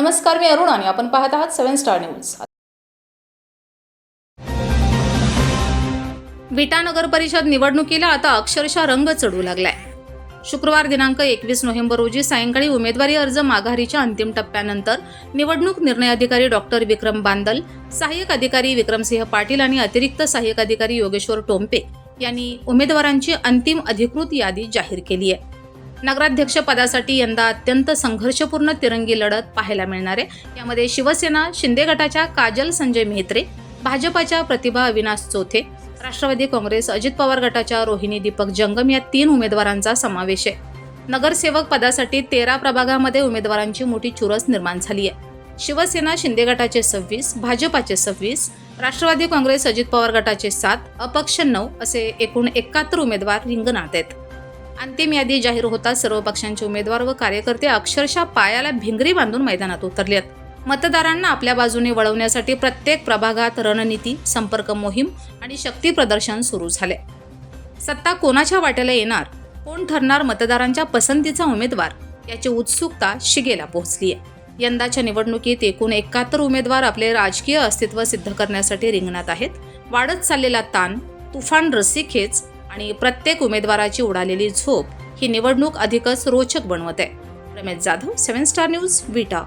नमस्कार मी अरुण आणि आपण पाहत आहात सेव्हन स्टार न्यूज. विटा नगर परिषद निवडणुकीला आता अक्षरशः रंग चढू लागलाय. शुक्रवार दिनांक एकवीस नोव्हेंबर रोजी सायंकाळी उमेदवारी अर्ज माघारीच्या अंतिम टप्प्यानंतर निवडणूक निर्णय अधिकारी डॉक्टर विक्रम बांदल सहाय्यक अधिकारी विक्रमसिंह पाटील आणि अतिरिक्त सहाय्यक अधिकारी योगेश्वर टोंपे यांनी उमेदवारांची अंतिम अधिकृत यादी जाहीर केली आहे. नगराध्यक्ष पदासाठी यंदा अत्यंत संघर्षपूर्ण तिरंगी लढत पाहायला मिळणार आहे. यामध्ये शिवसेना शिंदे गटाच्या काजल संजय मेहत्रे भाजपाच्या प्रतिभा अविनाश चोथे राष्ट्रवादी काँग्रेस अजित पवार गटाच्या रोहिणी दीपक जंगम या तीन उमेदवारांचा समावेश आहे. नगरसेवक पदासाठी तेरा प्रभागामध्ये उमेदवारांची मोठी चुरस निर्माण झाली आहे. शिवसेना शिंदे गटाचे सव्वीस भाजपाचे सव्वीस राष्ट्रवादी काँग्रेस अजित पवार गटाचे सात अपक्ष नऊ असे एकूण एकाहत्तर उमेदवार रिंगणात आहेत. अंतिम यादी जाहीर होताच सर्व पक्षांचे उमेदवार व कार्यकर्ते अक्षरशः पायाला भिंगरी बांधून मैदानात उतरले आहेत मतदारांना आपल्या बाजूने वळवण्यासाठी प्रत्येक प्रभागात रणनीती संपर्क मोहीम आणि शक्ती प्रदर्शन सुरू झाले. सत्ता कोणाच्या वाट्याला येणार? कोण ठरणार मतदारांच्या पसंतीचा उमेदवार? याची उत्सुकता शिगेला पोहोचली आहे यंदाच्या निवडणुकीत एकूण एकाहत्तर उमेदवार आपले राजकीय अस्तित्व सिद्ध करण्यासाठी रिंगणात आहेत. वाढत चाललेला ताण तुफान रस्सीखेच आणि प्रत्येक उमेदवाराची उडालेली झोप ही निवडणूक अधिकच रोचक बनवत. आहे Ramesh Jadhav seven star news Vita.